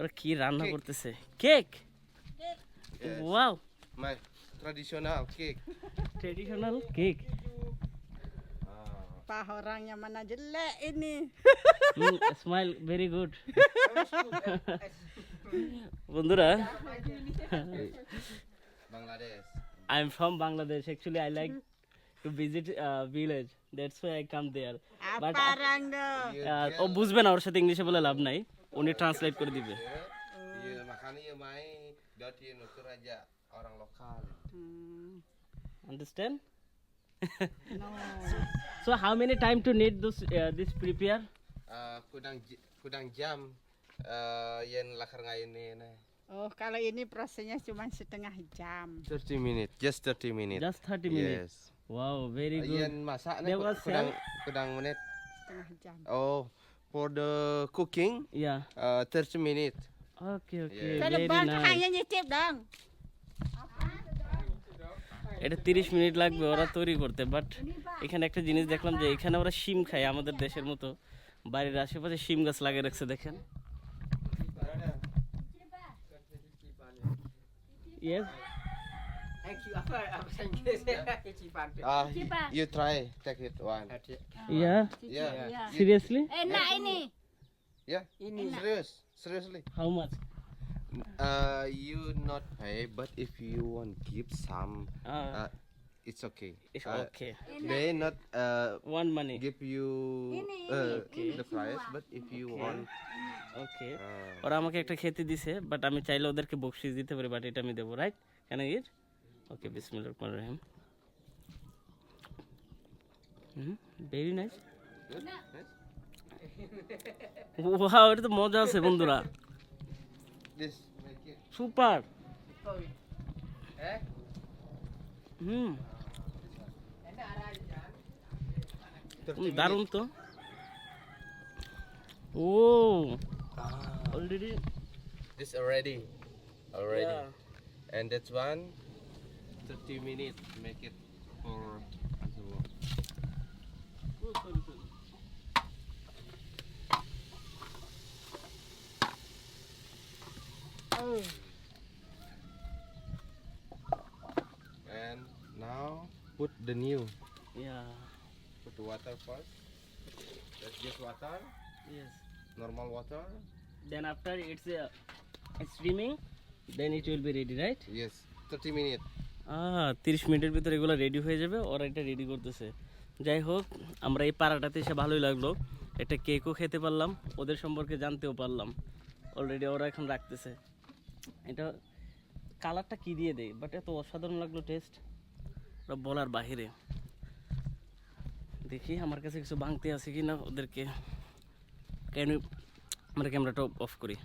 ওরা কি রান্না করতেছে cake. Wow cake. Traditional cake. Pak orangnya mana jelek ini. Smile very good বন্ধুরা Bangladesh. I am from Bangladesh actually I like to visit village that's why I come there but ও বুঝবে না ওর সাথে ইংলিশে বলে লাভ নাই উনি ট্রান্সলেট করে দিবে Iya, makanya ya mai doti nutur aja orang lokal. Hmm, understand no. So how many time to need this this prepare Eh, kudang j- kudang jam eh yen lakar ngayene nah. Oh, kalau ini prosesnya cuma setengah jam. 30 minutes, just 30 minutes. Just thirty minute Yes. Wow very Eh, good Yen masak There nah was kudang kudang menit. Setengah jam. Oh, for the cooking yeah uh, 30 minutes. Okay okay Yeah. Nyicip dong. এটা তিরিশ minute লাগবে ওরা তৈরি করতে but এখানে একটা জিনিস দেখলাম যে এখানে ওরা শিম খায় আমাদের দেশের মতো বাড়ির আশেপাশে শিম গাছ লাগিয়ে রাখছে দেখেন Yes. Ah, y- you try take it one. Yeah. Yeah. You- Seriously? Enak ini. Yeah. Serious. Seriously. How much? Uh, you not pay, but if you want give some, Uh, uh, it's okay. it's Uh, okay. They not uh One money. give you uh, the price, but if you want, Okay. uh, ওরা আমাকে একটা খেতে দিছে but আমি চাইলে ওদেরকে বকশিস দিতে পারি বাট এটা আমি দেবো রাইট কেন ইট ওকে বিসমিল্লাহ রহমান রহিম very nice good. Yes. Wow এটা তো মজা আছে বন্ধুরা This make it. Super hmm 30 hmm, দারুণ তো ও Ah, already this already, already, and that's one. 30 minutes, make it for Oh. And now put the new. Yeah. Put the water first. That's just water. Yes. Normal water. Then after it's uh, steaming, then it will be ready, right? Yes. 30 minutes. তিরিশ মিনিটের ভিতরে এগুলো ready হয়ে যাবে, ওরা এটা ready করতেছে। যাই হোক, আমরা এই পাড়াটাতে এসে ভালোই লাগল। একটা কেকও খেতে পারলাম, ওদের সম্পর্কে জানতেও পারলাম। অলরেডি ওরা এখন রাখতেছে। এটা কালারটা কি দিয়ে দেয়? বাট এত অসাধারণ লাগল টেস্ট ওরা বলার বাহিরে। দেখি, আমার কাছে কিছু ভাঙতে আছে কি না ওদেরকে কেন আমরা ক্যামেরাটা অফ করি।